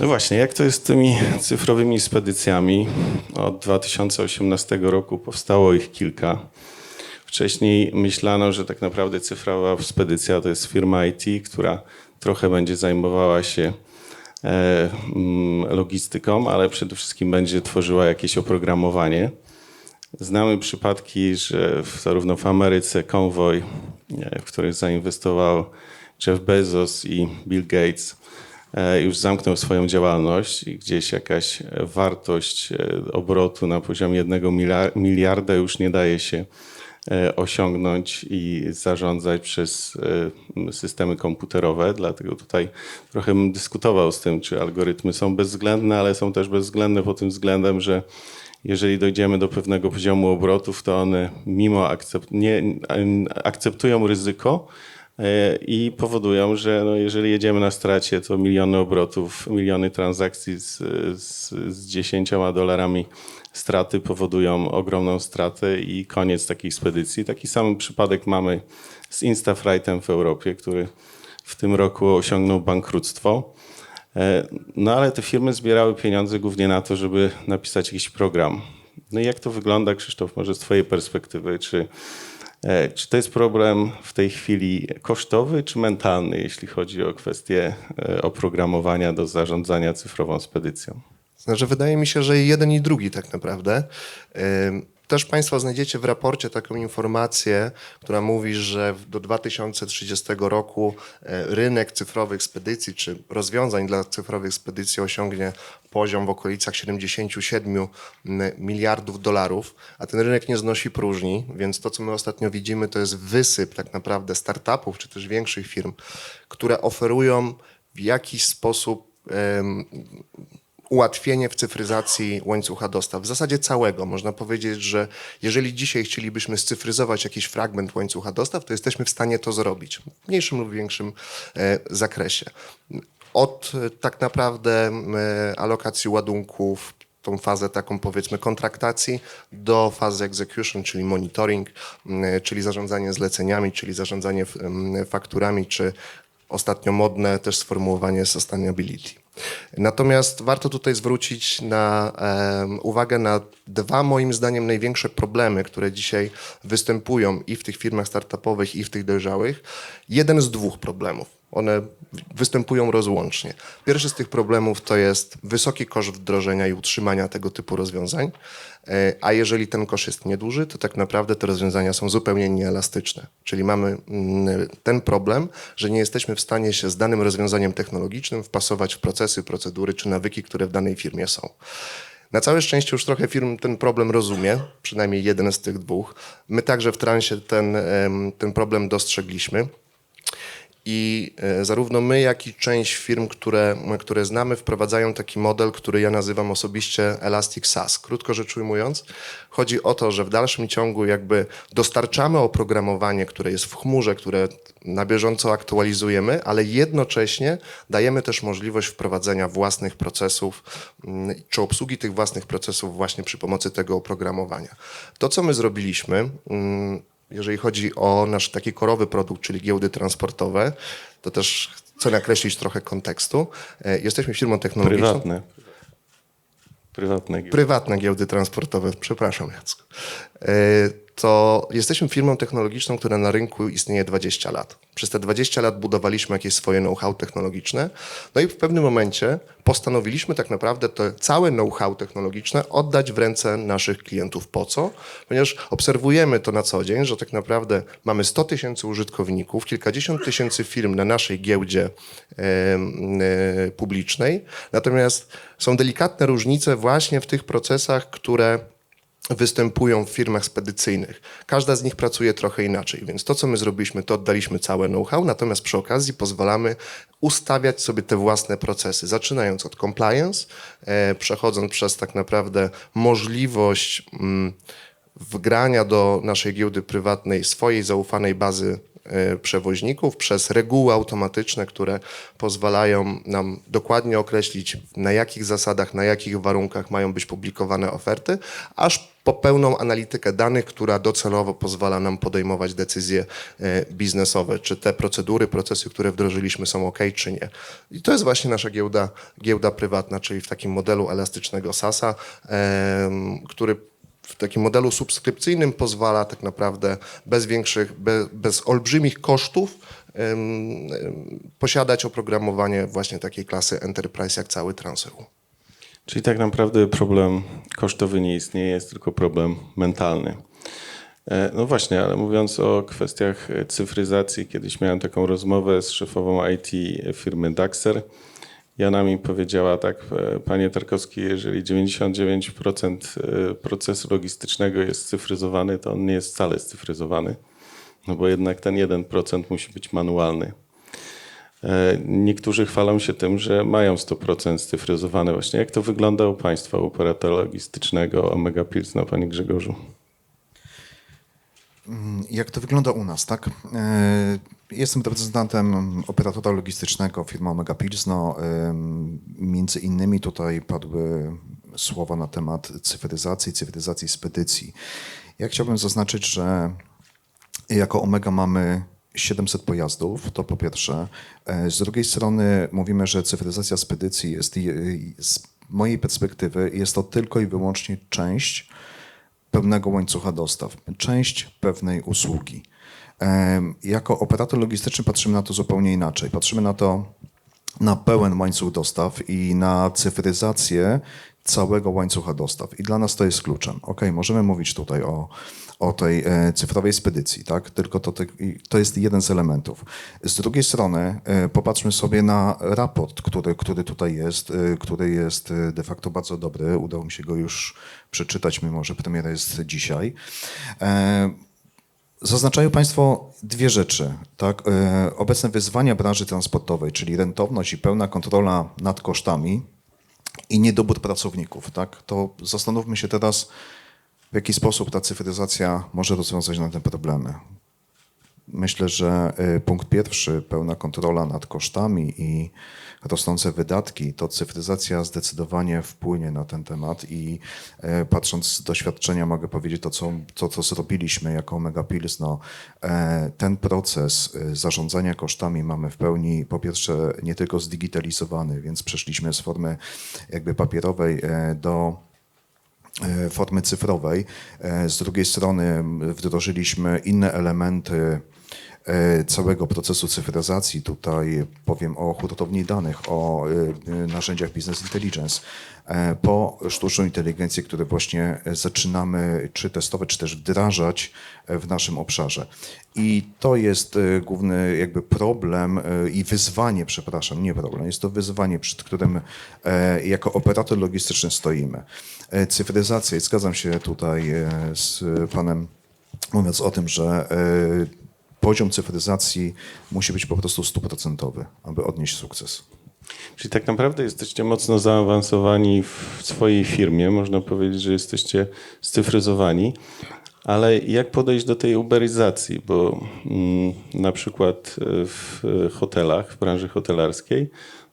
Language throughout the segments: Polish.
No właśnie, jak to jest z tymi cyfrowymi spedycjami? Od 2018 roku powstało ich kilka. Wcześniej myślano, że tak naprawdę cyfrowa spedycja to jest firma IT, która trochę będzie zajmowała się e, mm, logistyką, ale przede wszystkim będzie tworzyła jakieś oprogramowanie. Znamy przypadki, że zarówno w Ameryce Convoy, e, w których zainwestował Jeff Bezos i Bill Gates, już zamknął swoją działalność i gdzieś jakaś wartość e, obrotu na poziomie jednego milia- miliarda już nie daje się e, osiągnąć i zarządzać przez e, systemy komputerowe. Dlatego tutaj trochę bym dyskutował z tym, czy algorytmy są bezwzględne, ale są też bezwzględne pod tym względem, że jeżeli dojdziemy do pewnego poziomu obrotów, to one mimo akcept, nie, akceptują ryzyko e, i powodują, że no jeżeli jedziemy na stracie, to miliony obrotów, miliony transakcji z, z, z 10 dolarami straty powodują ogromną stratę i koniec takiej spedycji. Taki sam przypadek mamy z Instafrightem w Europie, który w tym roku osiągnął bankructwo. E, No ale te firmy zbierały pieniądze głównie na to, żeby napisać jakiś program. No i jak to wygląda, Krzysztof, może z Twojej perspektywy? Czy, czy to jest problem w tej chwili kosztowy czy mentalny, jeśli chodzi o kwestię e, oprogramowania do zarządzania cyfrową spedycją? Znaczy, wydaje mi się, że jeden i drugi tak naprawdę. Też Państwo znajdziecie w raporcie taką informację, która mówi, że do 2030 roku e, rynek cyfrowych spedycji, czy rozwiązań dla cyfrowych spedycji osiągnie poziom w okolicach 77 m, miliardów dolarów, a ten rynek nie znosi próżni, więc to, co my ostatnio widzimy, to jest wysyp tak naprawdę startupów, czy też większych firm, które oferują w jakiś sposób ułatwienie w cyfryzacji łańcucha dostaw, w zasadzie całego. Można powiedzieć, że jeżeli dzisiaj chcielibyśmy scyfryzować jakiś fragment łańcucha dostaw, to jesteśmy w stanie to zrobić w mniejszym lub większym e, zakresie. Od e, tak naprawdę e, alokacji ładunków, tą fazę taką powiedzmy kontraktacji do fazy execution, czyli monitoring, m, czyli zarządzanie zleceniami, czyli zarządzanie f- fakturami, czy ostatnio modne też sformułowanie sustainability. Natomiast warto tutaj zwrócić na, em, uwagę na dwa moim zdaniem największe problemy, które dzisiaj występują i w tych firmach startupowych, i w tych dojrzałych. Jeden z dwóch problemów. One występują rozłącznie. Pierwszy z tych problemów to jest wysoki koszt wdrożenia i utrzymania tego typu rozwiązań, e, a jeżeli ten koszt jest nieduży, to tak naprawdę te rozwiązania są zupełnie nieelastyczne. Czyli mamy mm, ten problem, że nie jesteśmy w stanie się z danym rozwiązaniem technologicznym wpasować w procesy, procedury czy nawyki, które w danej firmie są. Na całe szczęście już trochę firm ten problem rozumie, przynajmniej jeden z tych dwóch. My także w transie ten, ten problem dostrzegliśmy. I e, zarówno my, jak i część firm, które, które znamy, wprowadzają taki model, który ja nazywam osobiście Elastic SaaS. Krótko rzecz ujmując, chodzi o to, że w dalszym ciągu jakby dostarczamy oprogramowanie, które jest w chmurze, które na bieżąco aktualizujemy, ale jednocześnie dajemy też możliwość wprowadzenia własnych procesów mm, czy obsługi tych własnych procesów właśnie przy pomocy tego oprogramowania. To, co my zrobiliśmy, mm, jeżeli chodzi o nasz taki korowy produkt, czyli giełdy transportowe, to też chcę nakreślić trochę kontekstu. E, Jesteśmy firmą technologiczną. Prywatne. Prywatne. Prywatne giełdy transportowe, przepraszam Jacku. To jesteśmy firmą technologiczną, która na rynku istnieje 20 lat. Przez te 20 lat budowaliśmy jakieś swoje know-how technologiczne, no i w pewnym momencie postanowiliśmy tak naprawdę to całe know-how technologiczne oddać w ręce naszych klientów. Po co? Ponieważ obserwujemy to na co dzień, że tak naprawdę mamy 100 tysięcy użytkowników, kilkadziesiąt tysięcy firm na naszej giełdzie em, e, publicznej, natomiast są delikatne różnice właśnie w tych procesach, które występują w firmach spedycyjnych. Każda z nich pracuje trochę inaczej, więc to, co my zrobiliśmy, to oddaliśmy całe know-how, natomiast przy okazji pozwalamy ustawiać sobie te własne procesy, zaczynając od compliance, e, przechodząc przez tak naprawdę możliwość mm, wgrania do naszej giełdy prywatnej swojej zaufanej bazy e, przewoźników przez reguły automatyczne, które pozwalają nam dokładnie określić, na jakich zasadach, na jakich warunkach mają być publikowane oferty, aż po pełną analitykę danych, która docelowo pozwala nam podejmować decyzje e, biznesowe, czy te procedury, procesy, które wdrożyliśmy są ok, czy nie. I to jest właśnie nasza giełda, giełda prywatna, czyli w takim modelu elastycznego SaaS-a, em, który w takim modelu subskrypcyjnym pozwala tak naprawdę bez większych, bez, bez olbrzymich kosztów posiadać oprogramowanie właśnie takiej klasy enterprise jak cały Transeu. Czyli tak naprawdę problem kosztowy nie istnieje, jest tylko problem mentalny. E, No właśnie, ale mówiąc o kwestiach e, cyfryzacji, kiedyś miałem taką rozmowę z szefową IT firmy Daxer. I ona mi powiedziała tak, e, panie Tarkowski, jeżeli 99% e, procesu logistycznego jest cyfryzowany, to on nie jest wcale scyfryzowany, no bo jednak ten 1% musi być manualny. E, Niektórzy chwalą się tym, że mają 100% scyfryzowane. Właśnie jak to wygląda u Państwa, operatora logistycznego Omega Pilsno, Panie Grzegorzu? Jak to wygląda u nas, tak? E, Jestem reprezentantem operatora logistycznego firmy Omega Pilsno. Między innymi tutaj padły słowa na temat cyfryzacji, cyfryzacji spedycji. Ja chciałbym zaznaczyć, że jako Omega mamy 700 pojazdów, to po pierwsze. E, Z drugiej strony mówimy, że cyfryzacja spedycji jest, je- z mojej perspektywy, jest to tylko i wyłącznie część pełnego łańcucha dostaw, część pewnej usługi. Em, Jako operator logistyczny patrzymy na to zupełnie inaczej. Patrzymy na to na pełen łańcuch dostaw i na cyfryzację całego łańcucha dostaw. I dla nas to jest kluczem. Ok, możemy mówić tutaj o, o tej e, cyfrowej spedycji, tak? Tylko to, i to jest jeden z elementów. Z drugiej strony e, popatrzmy sobie na raport, który, który tutaj jest, e, który jest e, de facto bardzo dobry. Udało mi się go już przeczytać, mimo że premiera jest dzisiaj. E, Zaznaczają Państwo dwie rzeczy. Tak? E, Obecne wyzwania branży transportowej, czyli rentowność i pełna kontrola nad kosztami i niedobór pracowników. Tak? To zastanówmy się teraz, w jaki sposób ta cyfryzacja może rozwiązać na te problemy. Myślę, że y, punkt pierwszy, pełna kontrola nad kosztami i rosnące wydatki, to cyfryzacja zdecydowanie wpłynie na ten temat i e, patrząc z doświadczenia mogę powiedzieć to, co, to, co zrobiliśmy jako Omega Pills, no, e, ten proces e, zarządzania kosztami mamy w pełni po pierwsze nie tylko zdigitalizowany, więc przeszliśmy z formy jakby papierowej e, do formy cyfrowej. Z drugiej strony wdrożyliśmy inne elementy całego procesu cyfryzacji. Tutaj powiem o hurtowni danych, o e, narzędziach Business Intelligence, e, po sztuczną inteligencję, które właśnie zaczynamy czy testować, czy też wdrażać e, w naszym obszarze. I to jest e, główny jakby problem e, i wyzwanie, przepraszam, nie problem, jest to wyzwanie, przed którym e, jako operator logistyczny stoimy. E, Cyfryzacja, i zgadzam się tutaj e, z panem, mówiąc o tym, że e, poziom cyfryzacji musi być po prostu stuprocentowy, aby odnieść sukces. Czyli tak naprawdę jesteście mocno zaawansowani w swojej firmie, można powiedzieć, że jesteście scyfryzowani, ale jak podejść do tej uberyzacji, bo mm, na przykład e, w hotelach, w branży hotelarskiej,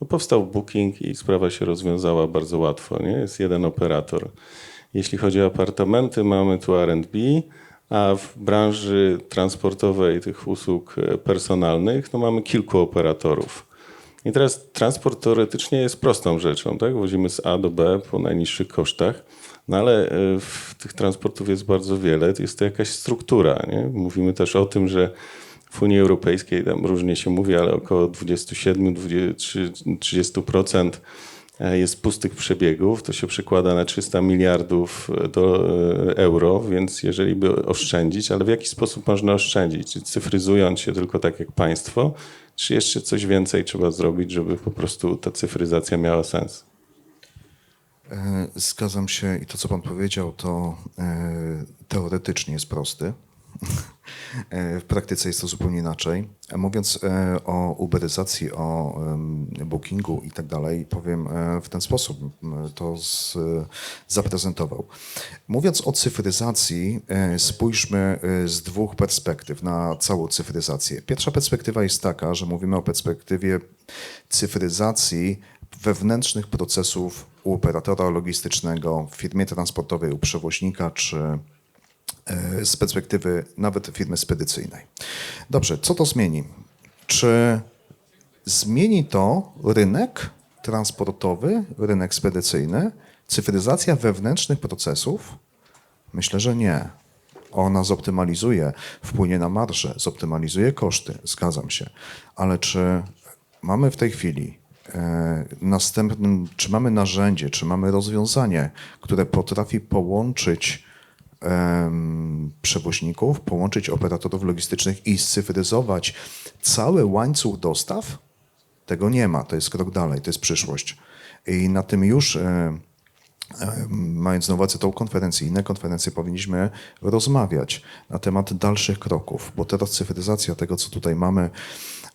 no powstał booking i sprawa się rozwiązała bardzo łatwo, nie? Jest jeden operator. Jeśli chodzi o apartamenty, mamy tu R&B, a w branży transportowej tych usług e, personalnych, no mamy kilku operatorów. I teraz transport teoretycznie jest prostą rzeczą, tak? Wozimy z A do B po najniższych kosztach, no ale e, w tych transportów jest bardzo wiele, jest to jakaś struktura, nie? Mówimy też o tym, że w Unii Europejskiej tam różnie się mówi, ale około 27-30% e, jest pustych przebiegów, to się przekłada na 300 miliardów do, e, euro, więc jeżeli by oszczędzić, ale w jaki sposób można oszczędzić? Czy cyfryzując się tylko tak jak państwo, czy jeszcze coś więcej trzeba zrobić, żeby po prostu ta cyfryzacja miała sens? E, Zgadzam się i to, co Pan powiedział, to e, teoretycznie jest prosty. E, W praktyce jest to zupełnie inaczej. E, Mówiąc e, o uberyzacji, o bookingu i tak dalej, powiem w ten sposób, to z, zaprezentował. Mówiąc o cyfryzacji, spójrzmy z dwóch perspektyw na całą cyfryzację. Pierwsza perspektywa jest taka, że mówimy o perspektywie cyfryzacji wewnętrznych procesów u operatora logistycznego, w firmie transportowej, u przewoźnika, czy z perspektywy nawet firmy spedycyjnej. Dobrze, co to zmieni? Czy zmieni to rynek transportowy, rynek spedycyjny, cyfryzacja wewnętrznych procesów? Myślę, że nie. Ona zoptymalizuje, wpłynie na marże, zoptymalizuje koszty, zgadzam się. Ale czy mamy w tej chwili e, następnym, czy mamy narzędzie, czy mamy rozwiązanie, które potrafi połączyć przewoźników, połączyć operatorów logistycznych i scyfryzować cały łańcuch dostaw? Tego nie ma, to jest krok dalej, to jest przyszłość. I na tym już, e, e, mając na uwadze tą konferencję i inne konferencje, powinniśmy rozmawiać na temat dalszych kroków, bo teraz cyfryzacja tego, co tutaj mamy,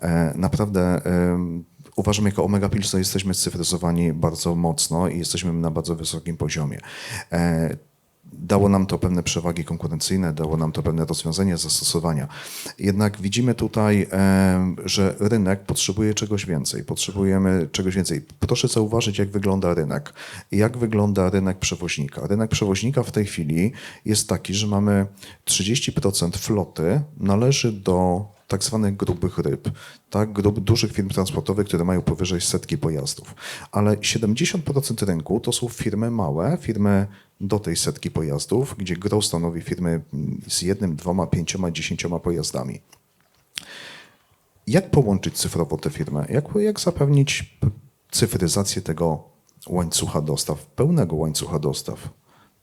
e, naprawdę e, uważam, jako Omega Pilso jesteśmy scyfryzowani bardzo mocno i jesteśmy na bardzo wysokim poziomie. Dało nam to pewne przewagi konkurencyjne, dało nam to pewne rozwiązania, zastosowania. Jednak widzimy tutaj, e, że rynek potrzebuje czegoś więcej. Potrzebujemy czegoś więcej. Proszę zauważyć, jak wygląda rynek. Jak wygląda rynek przewoźnika. Rynek przewoźnika w tej chwili jest taki, że mamy 30% floty należy do tak zwanych grubych ryb, tak, grup dużych firm transportowych, które mają powyżej setki pojazdów. Ale 70% rynku to są firmy małe, firmy do tej setki pojazdów, gdzie gros stanowi firmy z jednym, dwoma, pięcioma, dziesięcioma pojazdami. Jak połączyć cyfrowo te firmy? Jak, jak zapewnić cyfryzację tego łańcucha dostaw, pełnego łańcucha dostaw?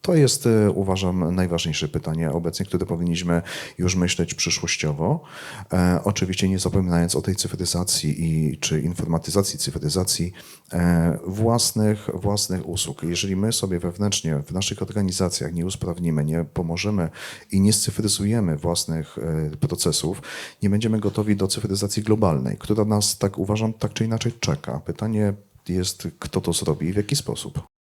To jest, e, uważam, najważniejsze pytanie obecnie, które powinniśmy już myśleć przyszłościowo. E, oczywiście nie zapominając o tej cyfryzacji i, czy informatyzacji, cyfryzacji e, własnych, własnych usług. Jeżeli my sobie wewnętrznie w naszych organizacjach nie usprawnimy, nie pomożemy i nie scyfryzujemy własnych e, procesów, nie będziemy gotowi do cyfryzacji globalnej, która nas, tak uważam, tak czy inaczej czeka. Pytanie jest, kto to zrobi i w jaki sposób.